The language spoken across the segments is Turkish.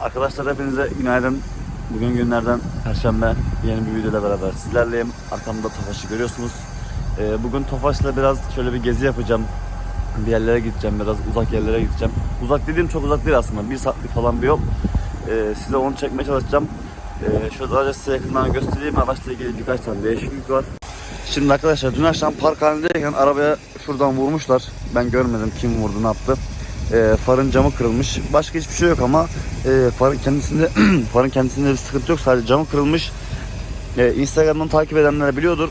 Arkadaşlar hepinize günaydın. Bugün günlerden Perşembe yeni bir videoyla beraber sizlerleyim. Arkamda Tofaş'ı görüyorsunuz. Ee, bugün Tofaş'la biraz şöyle bir gezi yapacağım. Bir yerlere gideceğim, biraz uzak yerlere gideceğim. Uzak dediğim çok uzak değil aslında. Bir saatlik falan bir yol. Ee, size onu çekmeye çalışacağım. Ee, şöyle aracı size yakından göstereyim. Araçla ilgili birkaç tane değişiklik var. Şimdi arkadaşlar dün akşam park halindeyken arabaya şuradan vurmuşlar. Ben görmedim kim vurdu ne yaptı. Ee, farın camı kırılmış. Başka hiçbir şey yok ama e, farın kendisinde farın kendisinde bir sıkıntı yok. Sadece camı kırılmış. Ee, Instagram'dan takip edenler biliyordur.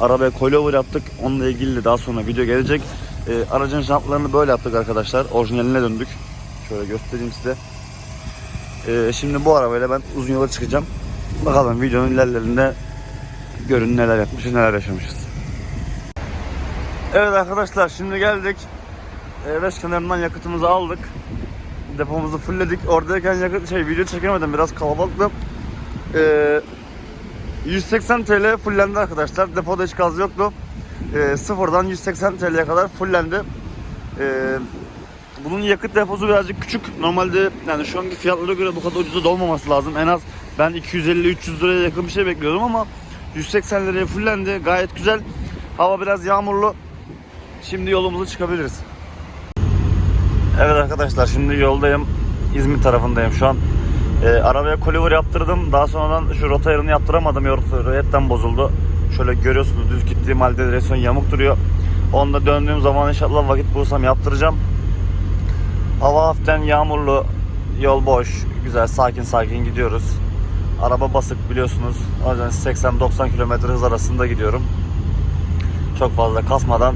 Arabaya coilover yaptık. Onunla ilgili de daha sonra video gelecek. Ee, aracın jantlarını böyle yaptık arkadaşlar. Orijinaline döndük. Şöyle göstereyim size. Ee, şimdi bu arabayla ben uzun yola çıkacağım. Bakalım videonun ilerlerinde görün neler yapmışız neler yaşamışız. Evet arkadaşlar şimdi geldik. Ereş kenarından yakıtımızı aldık. Depomuzu fullledik. Oradayken yakıt şey video çekemedim biraz kalabalıktı. Ee, 180 TL fullendi arkadaşlar. Depoda hiç gaz yoktu. Ee, sıfırdan 180 TL'ye kadar fullendi. Ee, bunun yakıt deposu birazcık küçük. Normalde yani şu anki fiyatlara göre bu kadar ucuza da olmaması lazım. En az ben 250-300 liraya yakın bir şey bekliyordum ama 180 liraya fullendi. Gayet güzel. Hava biraz yağmurlu. Şimdi yolumuza çıkabiliriz. Evet arkadaşlar şimdi yoldayım. İzmir tarafındayım şu an. Ee, arabaya koliver yaptırdım. Daha sonradan şu rota ayarını yaptıramadım. Rotayetten bozuldu. Şöyle görüyorsunuz düz gittiğim halde direksiyon yamuk duruyor. Onda döndüğüm zaman inşallah vakit bulursam yaptıracağım. Hava hafiften yağmurlu. Yol boş. Güzel sakin sakin gidiyoruz. Araba basık biliyorsunuz. O yüzden 80-90 km hız arasında gidiyorum. Çok fazla kasmadan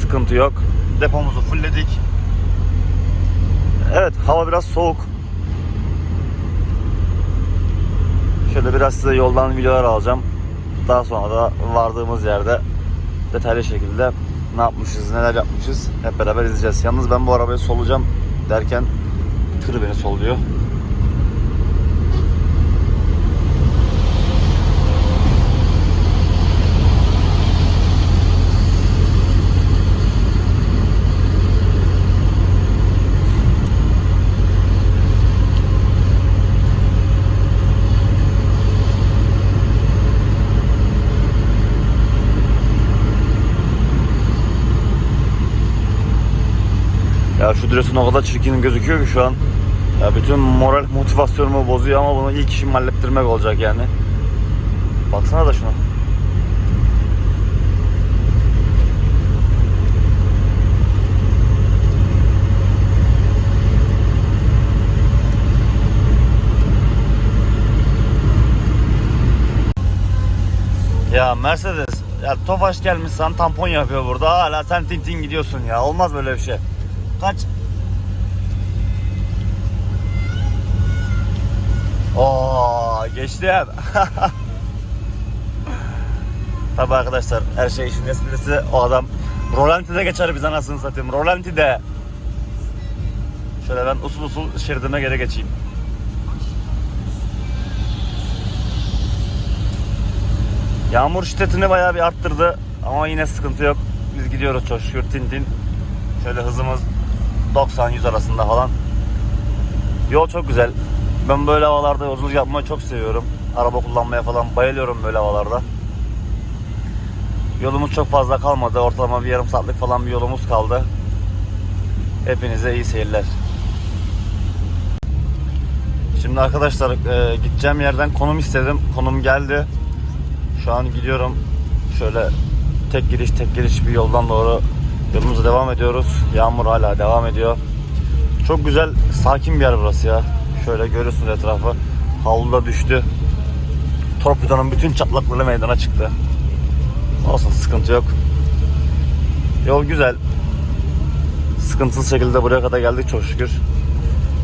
sıkıntı yok. Depomuzu fullledik. Evet hava biraz soğuk. Şöyle biraz size yoldan videolar alacağım. Daha sonra da vardığımız yerde detaylı şekilde ne yapmışız, neler yapmışız hep beraber izleyeceğiz. Yalnız ben bu arabayı solacağım derken tır beni solluyor. Direksiyon o kadar çirkin gözüküyor ki şu an. Ya bütün moral motivasyonumu bozuyor ama bunu ilk işim hallettirmek olacak yani. Baksana da şuna. Ya Mercedes, ya Tofaş gelmiş sana tampon yapıyor burada. Hala sen tin tin gidiyorsun ya. Olmaz böyle bir şey. Kaç? Geçtim. Tabi arkadaşlar her şey işin esprisi o adam Rolanti'de geçer biz anasını satayım. Rolanti'de. Şöyle ben usul usul şeridime geri geçeyim. Yağmur şiddetini bayağı bir arttırdı ama yine sıkıntı yok. Biz gidiyoruz çok şükür tin tin. Şöyle hızımız 90-100 arasında falan. Yol çok güzel. Ben böyle havalarda yolculuk yapmayı çok seviyorum. Araba kullanmaya falan bayılıyorum böyle havalarda. Yolumuz çok fazla kalmadı. Ortalama bir yarım saatlik falan bir yolumuz kaldı. Hepinize iyi seyirler. Şimdi arkadaşlar e, gideceğim yerden konum istedim. Konum geldi. Şu an gidiyorum. Şöyle tek giriş tek giriş bir yoldan doğru yolumuza devam ediyoruz. Yağmur hala devam ediyor. Çok güzel, sakin bir yer burası ya. Şöyle görüyorsunuz etrafı. Havlu da düştü. Torpidonun bütün çatlakları meydana çıktı. Olsun sıkıntı yok. Yol güzel. Sıkıntısız şekilde buraya kadar geldik çok şükür.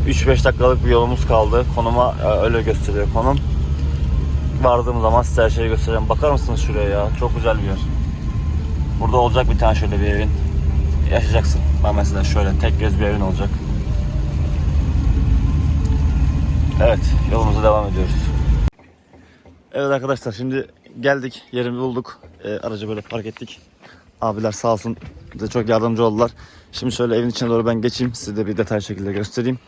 3-5 dakikalık bir yolumuz kaldı. Konuma e, öyle gösteriyor konum. Vardığım zaman size her şeyi göstereceğim. Bakar mısınız şuraya ya? Çok güzel bir yer. Burada olacak bir tane şöyle bir evin. Yaşayacaksın. Ben mesela şöyle tek göz bir evin olacak. Evet, yolumuza devam ediyoruz. Evet arkadaşlar şimdi geldik, yerimi bulduk. Ee, aracı böyle park ettik. Abiler sağ olsun bize çok yardımcı oldular. Şimdi şöyle evin içine doğru ben geçeyim. Size de bir detay şekilde göstereyim.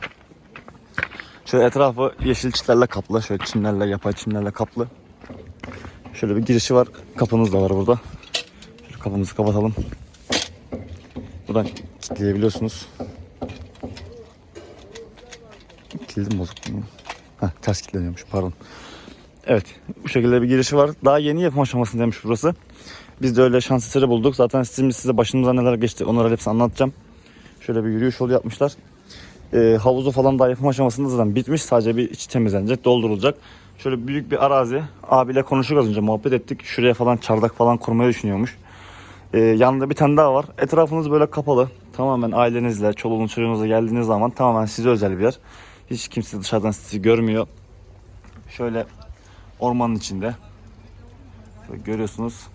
Şöyle etrafı yeşil çitlerle kaplı. Şöyle çimlerle, yapay çimlerle kaplı. Şöyle bir girişi var. Kapımız da var burada. Şöyle kapımızı kapatalım. Buradan kilitleyebiliyorsunuz. Kildim bozuk? Heh, ters kilitleniyormuş pardon. Evet bu şekilde bir girişi var. Daha yeni yapım aşamasındaymış burası. Biz de öyle şans eseri bulduk. Zaten size, size başımıza neler geçti onları hepsini anlatacağım. Şöyle bir yürüyüş yolu yapmışlar. Ee, havuzu falan daha yapım aşamasında zaten bitmiş. Sadece bir içi temizlenecek, doldurulacak. Şöyle büyük bir arazi. Abiyle konuştuk az önce muhabbet ettik. Şuraya falan çardak falan kurmayı düşünüyormuş. Ee, yanında bir tane daha var. Etrafınız böyle kapalı. Tamamen ailenizle, çoluğunuz çocuğunuzla geldiğiniz zaman tamamen size özel bir yer. Hiç kimse dışarıdan sizi görmüyor. Şöyle ormanın içinde. Şöyle görüyorsunuz.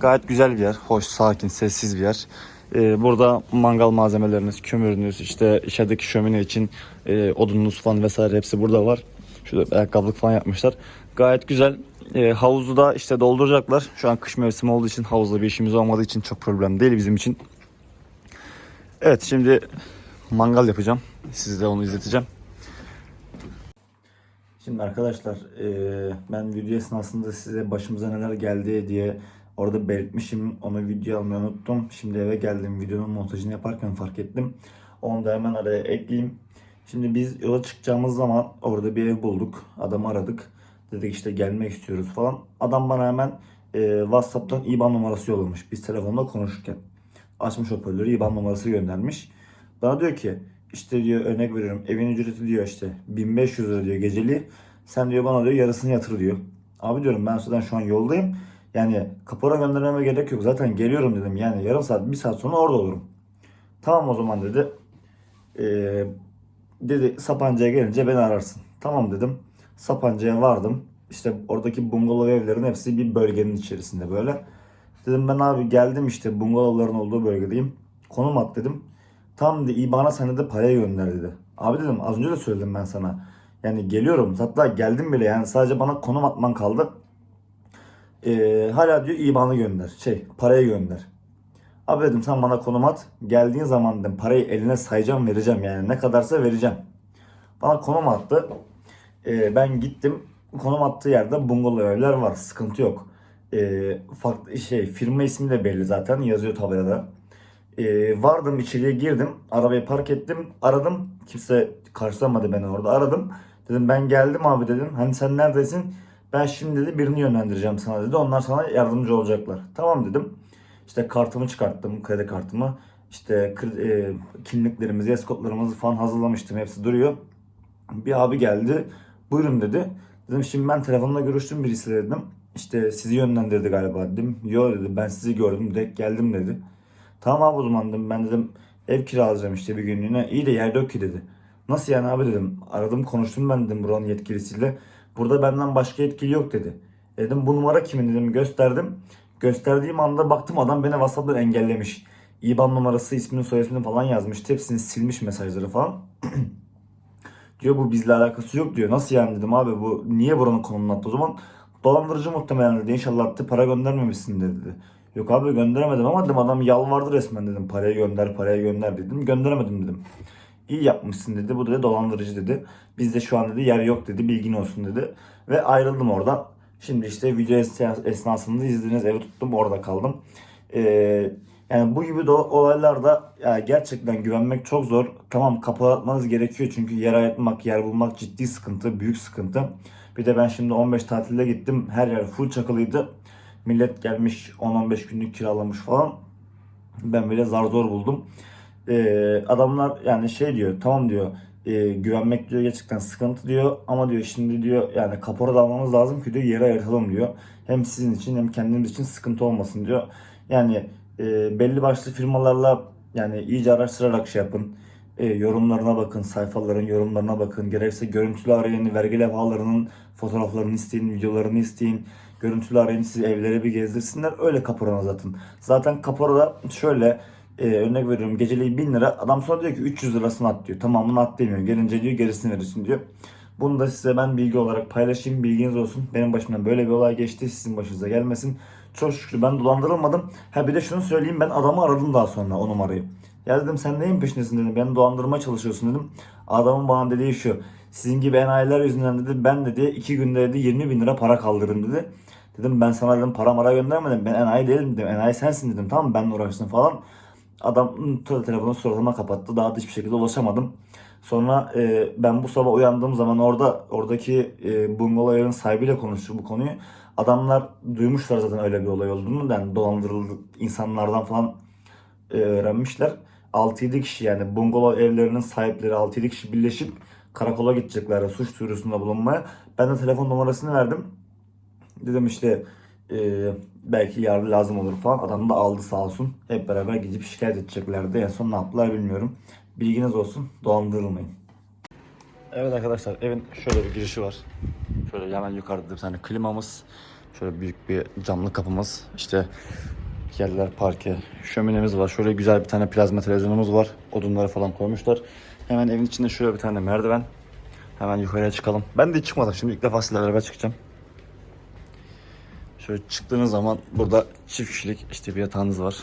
Gayet güzel bir yer. Hoş, sakin, sessiz bir yer. Ee, burada mangal malzemeleriniz, kömürünüz, işte içerideki şömine için e, odununuz falan vesaire hepsi burada var. Şurada ayakkabılık falan yapmışlar. Gayet güzel. E, havuzu da işte dolduracaklar. Şu an kış mevsimi olduğu için havuzda bir işimiz olmadığı için çok problem değil bizim için. Evet şimdi mangal yapacağım. Size onu izleteceğim. Şimdi arkadaşlar eee, ben video esnasında size başımıza neler geldi diye orada belirtmişim. Onu video almayı unuttum. Şimdi eve geldim. Videonun montajını yaparken fark ettim. Onu da hemen araya ekleyeyim. Şimdi biz yola çıkacağımız zaman orada bir ev bulduk. Adamı aradık. Dedik işte gelmek istiyoruz falan. Adam bana hemen eee, WhatsApp'tan IBAN numarası yollamış. Biz telefonda konuşurken. Açmış hoparlörü IBAN numarası göndermiş. Bana diyor ki işte diyor örnek veriyorum evin ücreti diyor işte 1500 lira diyor geceli. Sen diyor bana diyor yarısını yatır diyor. Abi diyorum ben zaten şu an yoldayım. Yani kapora göndermeme gerek yok. Zaten geliyorum dedim. Yani yarım saat bir saat sonra orada olurum. Tamam o zaman dedi. Ee, dedi Sapanca'ya gelince beni ararsın. Tamam dedim. Sapanca'ya vardım. İşte oradaki bungalov evlerin hepsi bir bölgenin içerisinde böyle. Dedim ben abi geldim işte bungalovların olduğu bölgedeyim. Konum at dedim. Tam de İBAN'a sen de parayı gönder dedi. Abi dedim az önce de söyledim ben sana. Yani geliyorum hatta geldim bile yani sadece bana konum atman kaldı. Ee, hala diyor İBAN'ı gönder. Şey parayı gönder. Abi dedim sen bana konum at. Geldiğin zaman dedim parayı eline sayacağım vereceğim yani ne kadarsa vereceğim. Bana konum attı. Ee, ben gittim. Konum attığı yerde bungalov evler var. Sıkıntı yok. Ee, farklı şey firma ismi de belli zaten yazıyor tabelada. Ee, vardım içeriye girdim. Arabayı park ettim. Aradım. Kimse karşılamadı beni orada. Aradım. Dedim ben geldim abi dedim. Hani sen neredesin? Ben şimdi dedi birini yönlendireceğim sana dedi. Onlar sana yardımcı olacaklar. Tamam dedim. İşte kartımı çıkarttım. Kredi kartımı. İşte e, kimliklerimizi, eskortlarımızı falan hazırlamıştım. Hepsi duruyor. Bir abi geldi. Buyurun dedi. Dedim şimdi ben telefonla görüştüm birisiyle dedim. İşte sizi yönlendirdi galiba dedim. Yo dedi ben sizi gördüm direkt geldim dedi. Tamam abi o zaman dedim ben dedim ev kiralayacağım işte bir günlüğüne. İyi de yer yok ki dedi. Nasıl yani abi dedim. Aradım konuştum ben dedim buranın yetkilisiyle. Burada benden başka yetkili yok dedi. E Dedim bu numara kimin dedim gösterdim. Gösterdiğim anda baktım adam beni WhatsApp'tan engellemiş. İBAN numarası, ismini, soyismini falan yazmış. Hepsini silmiş mesajları falan. diyor bu bizle alakası yok diyor. Nasıl yani dedim abi bu niye buranın konumunu attı o zaman? Dolandırıcı muhtemelen dedi. İnşallah attı para göndermemişsin dedi. Yok abi gönderemedim ama dedim adam yalvardı resmen dedim. Parayı gönder parayı gönder dedim. Gönderemedim dedim. İyi yapmışsın dedi. Bu dedi dolandırıcı dedi. Bizde şu an dedi yer yok dedi. Bilgin olsun dedi. Ve ayrıldım oradan. Şimdi işte video es- esnasında izlediğiniz evi tuttum orada kaldım. Ee, yani bu gibi olaylarda yani gerçekten güvenmek çok zor. Tamam kapatmanız gerekiyor çünkü yer ayırtmak, yer bulmak ciddi sıkıntı, büyük sıkıntı. Bir de ben şimdi 15 tatilde gittim. Her yer full çakılıydı. Millet gelmiş 10-15 günlük kiralamış falan. Ben bile zar zor buldum. Ee, adamlar yani şey diyor tamam diyor e, güvenmek diyor gerçekten sıkıntı diyor ama diyor şimdi diyor yani kapora da almamız lazım ki diyor yere ayırtalım diyor. Hem sizin için hem kendimiz için sıkıntı olmasın diyor. Yani e, belli başlı firmalarla yani iyice araştırarak şey yapın. E, yorumlarına bakın, sayfaların yorumlarına bakın. Gerekse görüntülü arayın, vergi levhalarının fotoğraflarını isteyin, videolarını isteyin. Görüntülü arayın sizi evlere bir gezdirsinler. Öyle kaporanı zaten. Zaten kaporada şöyle e, örnek veriyorum geceliği 1000 lira. Adam sonra diyor ki 300 lirasını at diyor. Tamamını at demiyor. Gelince diyor gerisini verirsin diyor. Bunu da size ben bilgi olarak paylaşayım. Bilginiz olsun. Benim başımdan böyle bir olay geçti. Sizin başınıza gelmesin. Çok şükür ben dolandırılmadım. Ha bir de şunu söyleyeyim ben adamı aradım daha sonra o numarayı. Ya dedim sen neyin peşindesin dedim. Beni dolandırmaya çalışıyorsun dedim. Adamın bana dediği şu. Sizin gibi enayiler yüzünden dedi ben dedi iki günde dedi 20 bin lira para kaldırdım dedi. Dedim ben sana dedim para mara göndermedim. Ben enayi değilim dedim. Enayi sensin dedim. Tamam mı? benimle uğraştın falan. Adam telefonu suratıma kapattı. Daha da hiçbir şekilde ulaşamadım. Sonra e, ben bu sabah uyandığım zaman orada oradaki e, bungalov evin sahibiyle konuştuk bu konuyu. Adamlar duymuşlar zaten öyle bir olay olduğunu. Yani dolandırıldı insanlardan falan e, öğrenmişler. 6-7 kişi yani bungalov evlerinin sahipleri 6-7 kişi birleşip karakola gidecekler suç duyurusunda bulunmaya. Ben de telefon numarasını verdim. Dedim işte e, belki yardım lazım olur falan. Adam da aldı sağ olsun. Hep beraber gidip şikayet edeceklerdi. En son ne yaptılar bilmiyorum. Bilginiz olsun. Dolandırılmayın. Evet arkadaşlar evin şöyle bir girişi var. Şöyle hemen yukarıda bir tane klimamız. Şöyle büyük bir camlı kapımız. İşte yerler parke. Şöminemiz var. Şöyle güzel bir tane plazma televizyonumuz var. Odunları falan koymuşlar. Hemen evin içinde şöyle bir tane merdiven. Hemen yukarıya çıkalım. Ben de hiç çıkmadım. Şimdi ilk defa sizlerle beraber çıkacağım. Şöyle çıktığınız zaman burada çift kişilik işte bir yatağınız var.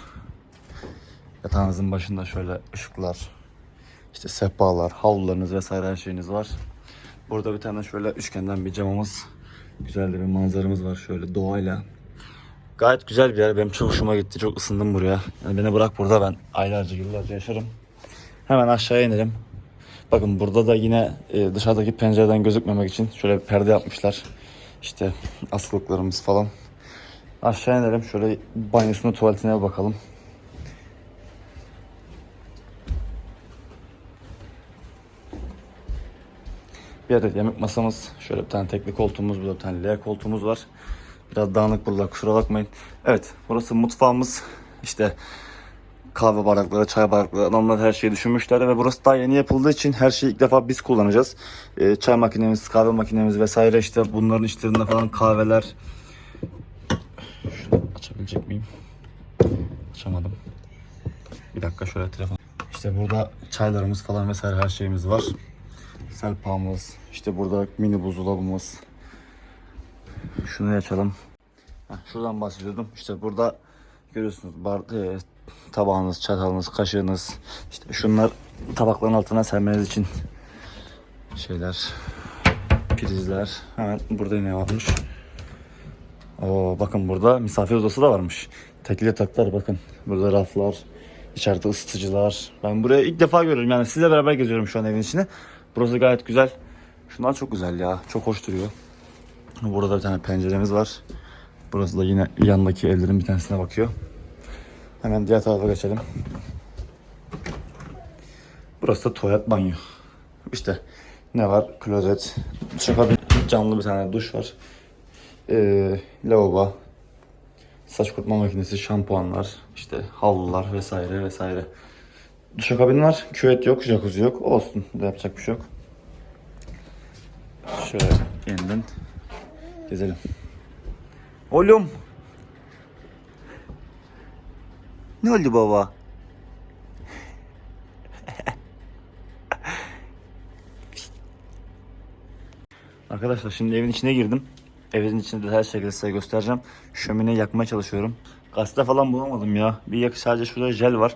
Yatağınızın başında şöyle ışıklar, işte sehpalar, havlularınız vesaire her şeyiniz var. Burada bir tane şöyle üçgenden bir camımız. Güzel de bir manzaramız var şöyle doğayla. Gayet güzel bir yer. Benim çok hoşuma gitti. Çok ısındım buraya. Yani beni bırak burada ben aylarca yıllarca yaşarım. Hemen aşağıya inelim. Bakın burada da yine e, dışarıdaki pencereden gözükmemek için şöyle bir perde yapmışlar. İşte askılıklarımız falan. Aşağı inelim. Şöyle banyosuna tuvaletine bakalım. Bir adet yemek masamız. Şöyle bir tane tekli koltuğumuz, bir tane L koltuğumuz var. Biraz dağınık buralar kusura bakmayın. Evet burası mutfağımız. İşte kahve bardakları, çay bardakları adamlar her şeyi düşünmüşler ve burası daha yeni yapıldığı için her şeyi ilk defa biz kullanacağız. Ee, çay makinemiz, kahve makinemiz vesaire işte bunların içlerinde falan kahveler. Şunu açabilecek miyim? Açamadım. Bir dakika şöyle telefon. İşte burada çaylarımız falan vesaire her şeyimiz var. Selpağımız, işte burada mini buzdolabımız. Şunu açalım. Heh, şuradan bahsediyordum. İşte burada görüyorsunuz bar, e, tabağınız, çatalınız, kaşığınız. İşte şunlar tabakların altına sermeniz için şeyler, prizler. Hemen burada ne varmış? Oo, bakın burada misafir odası da varmış. Tekli yataklar bakın. Burada raflar, içeride ısıtıcılar. Ben buraya ilk defa görüyorum. Yani sizle beraber geziyorum şu an evin içine. Burası gayet güzel. Şunlar çok güzel ya. Çok hoş duruyor. Burada bir tane penceremiz var. Burası da yine yandaki evlerin bir tanesine bakıyor. Hemen diğer tarafa geçelim. Burası da tuvalet banyo. İşte ne var? Klozet, duşakabin, camlı bir tane duş var. Ee, lavabo, saç kurutma makinesi, şampuanlar, işte havlular vesaire vesaire. Duşakabin var, küvet yok, jacuzzi yok. Olsun, yapacak bir şey yok. Şöyle yeniden gezelim. Oğlum. Ne oldu baba? Arkadaşlar şimdi evin içine girdim. Evin içinde de her şekilde size göstereceğim. Şömineyi yakmaya çalışıyorum. Gazete falan bulamadım ya. Bir yak sadece şurada jel var.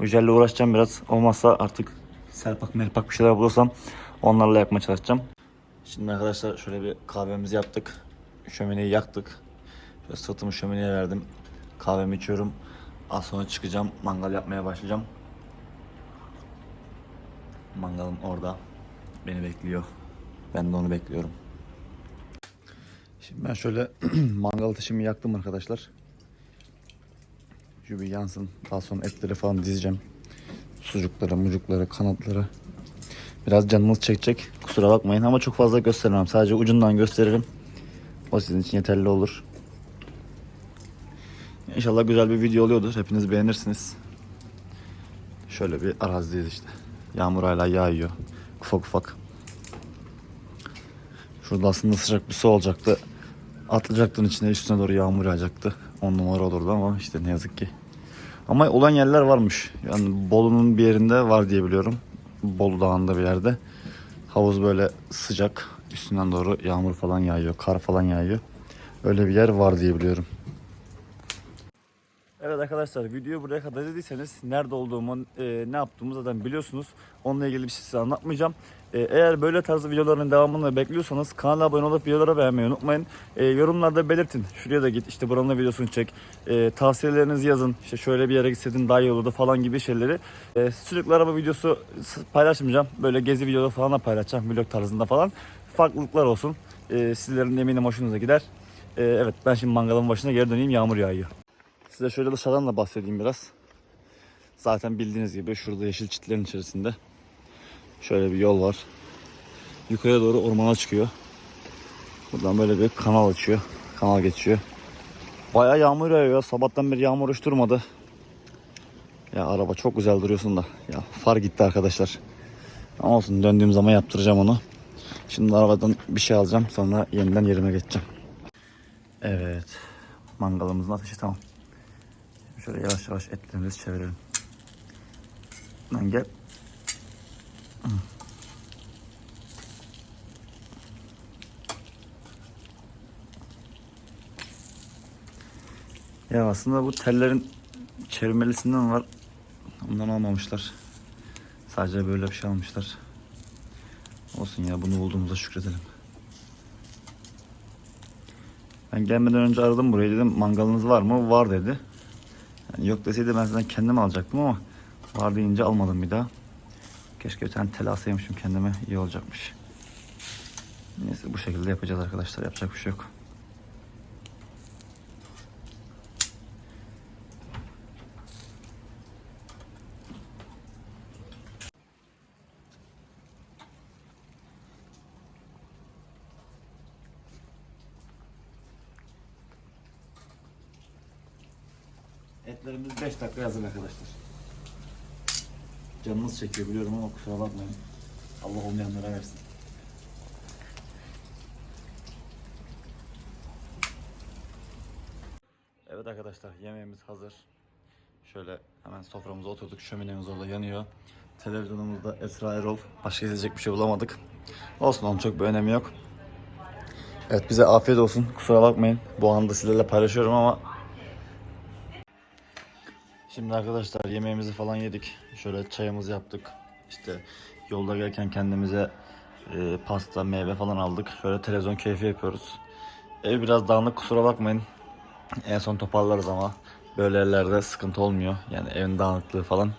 O jelle uğraşacağım biraz. Olmazsa artık serpak merpak bir şeyler bulursam onlarla yakmaya çalışacağım. Şimdi arkadaşlar şöyle bir kahvemizi yaptık. Şömineyi yaktık. Şöyle sırtımı şömineye verdim. Kahvemi içiyorum. Az sonra çıkacağım. Mangal yapmaya başlayacağım. Mangalım orada. Beni bekliyor. Ben de onu bekliyorum. Şimdi ben şöyle mangal ateşimi yaktım arkadaşlar. Şu bir yansın. Daha sonra etleri falan dizeceğim. Sucukları, mucukları, kanatları. Biraz canınız çekecek. Kusura bakmayın ama çok fazla göstermem. Sadece ucundan gösteririm. O sizin için yeterli olur. İnşallah güzel bir video oluyordur. Hepiniz beğenirsiniz. Şöyle bir arazideyiz işte. Yağmur hala yağıyor. Ufak ufak. Şurada aslında sıcak bir su olacaktı. Atlayacaktın içine üstüne doğru yağmur yağacaktı. 10 numara olurdu ama işte ne yazık ki. Ama olan yerler varmış. Yani Bolu'nun bir yerinde var diye biliyorum. Bolu Dağı'nda bir yerde. Havuz böyle sıcak. Üstünden doğru yağmur falan yağıyor. Kar falan yağıyor. Öyle bir yer var diye biliyorum. Evet arkadaşlar videoyu buraya kadar izlediyseniz nerede olduğumu, e, ne yaptığımı zaten biliyorsunuz. Onunla ilgili bir şey size anlatmayacağım. E, eğer böyle tarzı videoların devamını bekliyorsanız kanala abone olup videoları beğenmeyi unutmayın. E, yorumlarda belirtin. Şuraya da git işte buranın videosunu çek. E, tavsiyelerinizi yazın. İşte şöyle bir yere gitseydin daha iyi olurdu falan gibi şeyleri. E, sürekli araba videosu paylaşmayacağım. Böyle gezi videoları falan da paylaşacağım. Vlog tarzında falan. Farklılıklar olsun. E, sizlerin eminim hoşunuza gider. E, evet ben şimdi mangalın başına geri döneyim. Yağmur yağıyor. Size şöyle dışarıdan da bahsedeyim biraz. Zaten bildiğiniz gibi şurada yeşil çitlerin içerisinde şöyle bir yol var. Yukarıya doğru ormana çıkıyor. Buradan böyle bir kanal açıyor. Kanal geçiyor. Bayağı yağmur yağıyor. ya. Sabahtan beri yağmur hiç durmadı. Ya araba çok güzel duruyorsun da. Ya far gitti arkadaşlar. Ama olsun döndüğüm zaman yaptıracağım onu. Şimdi arabadan bir şey alacağım. Sonra yeniden yerime geçeceğim. Evet. Mangalımızın ateşi tamam. Şöyle yavaş yavaş etlerimizi çevirelim. Lan gel. Ya aslında bu tellerin çevirmelisinden var. Ondan almamışlar. Sadece böyle bir şey almışlar. Olsun ya bunu bulduğumuza şükredelim. Ben gelmeden önce aradım burayı dedim mangalınız var mı? Var dedi. Yok deseydi ben zaten kendim alacaktım ama var deyince almadım bir daha. Keşke bir tane tel alsaymışım kendime iyi olacakmış. Neyse bu şekilde yapacağız arkadaşlar yapacak bir şey yok. Etlerimiz 5 dakika hazır arkadaşlar. Canınız çekiyor biliyorum ama kusura bakmayın. Allah olmayanlara versin. Evet arkadaşlar yemeğimiz hazır. Şöyle hemen soframıza oturduk. Şöminemiz orada yanıyor. Televizyonumuzda Esra Erol. Başka izleyecek bir şey bulamadık. Olsun onun çok bir önemi yok. Evet bize afiyet olsun. Kusura bakmayın. Bu anda sizlerle paylaşıyorum ama Şimdi arkadaşlar yemeğimizi falan yedik. Şöyle çayımızı yaptık. İşte yolda gelirken kendimize e, pasta, meyve falan aldık. Şöyle televizyon keyfi yapıyoruz. Ev biraz dağınık kusura bakmayın. En son toparlarız ama böyle yerlerde sıkıntı olmuyor. Yani evin dağınıklığı falan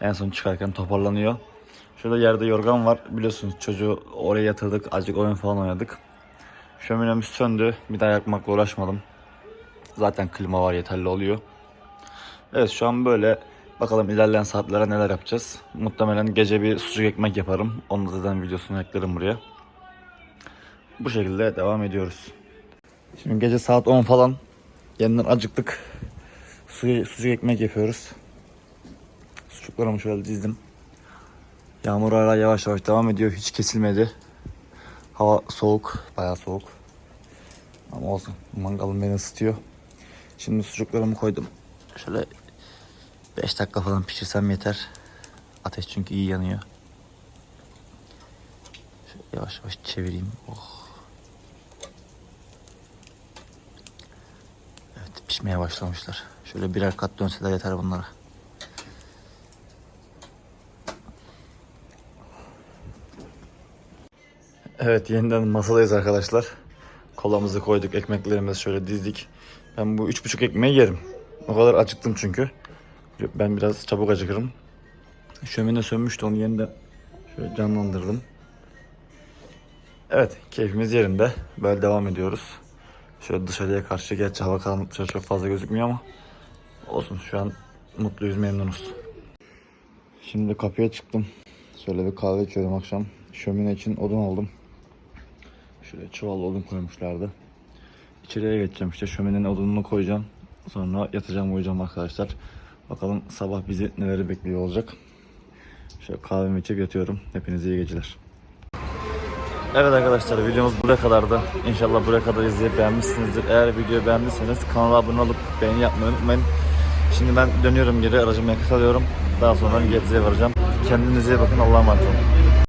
en son çıkarken toparlanıyor. Şöyle yerde yorgan var. Biliyorsunuz çocuğu oraya yatırdık. Azıcık oyun falan oynadık. Şöminemiz söndü. Bir daha yakmakla uğraşmadım. Zaten klima var yeterli oluyor. Evet şu an böyle bakalım ilerleyen saatlere neler yapacağız. Muhtemelen gece bir sucuk ekmek yaparım. Onu da zaten videosunu eklerim buraya. Bu şekilde devam ediyoruz. Şimdi gece saat 10 falan. Yeniden acıktık. Su, sucuk ekmek yapıyoruz. Sucuklarımı şöyle dizdim. Yağmur hala yavaş yavaş devam ediyor. Hiç kesilmedi. Hava soğuk. Bayağı soğuk. Ama olsun. Mangalım beni ısıtıyor. Şimdi sucuklarımı koydum. Şöyle 5 dakika falan pişirsem yeter. Ateş çünkü iyi yanıyor. Şöyle yavaş yavaş çevireyim. Oh. Evet pişmeye başlamışlar. Şöyle birer kat dönseler yeter bunlara. Evet yeniden masadayız arkadaşlar. Kolamızı koyduk, ekmeklerimizi şöyle dizdik. Ben bu üç buçuk ekmeği yerim. O kadar acıktım çünkü. Ben biraz çabuk acıkırım. Şömine sönmüştü onu yeniden şöyle canlandırdım. Evet keyfimiz yerinde. Böyle devam ediyoruz. Şöyle dışarıya karşı gerçi hava karanlıkça çok fazla gözükmüyor ama olsun şu an mutluyuz memnunuz. Şimdi kapıya çıktım. Şöyle bir kahve içiyorum akşam. Şömine için odun aldım. Şöyle çuval odun koymuşlardı. İçeriye geçeceğim işte şöminenin odununu koyacağım. Sonra yatacağım uyuyacağım arkadaşlar. Bakalım sabah bizi neleri bekliyor olacak. Şöyle kahvemi içip yatıyorum. Hepinize iyi geceler. Evet arkadaşlar videomuz buraya kadardı. İnşallah buraya kadar izleyip beğenmişsinizdir. Eğer videoyu beğendiyseniz kanala abone olup beğeni yapmayı unutmayın. Şimdi ben dönüyorum geri aracımı yakıt alıyorum. Daha sonra Gebze'ye varacağım. Kendinize iyi bakın Allah'a emanet olun.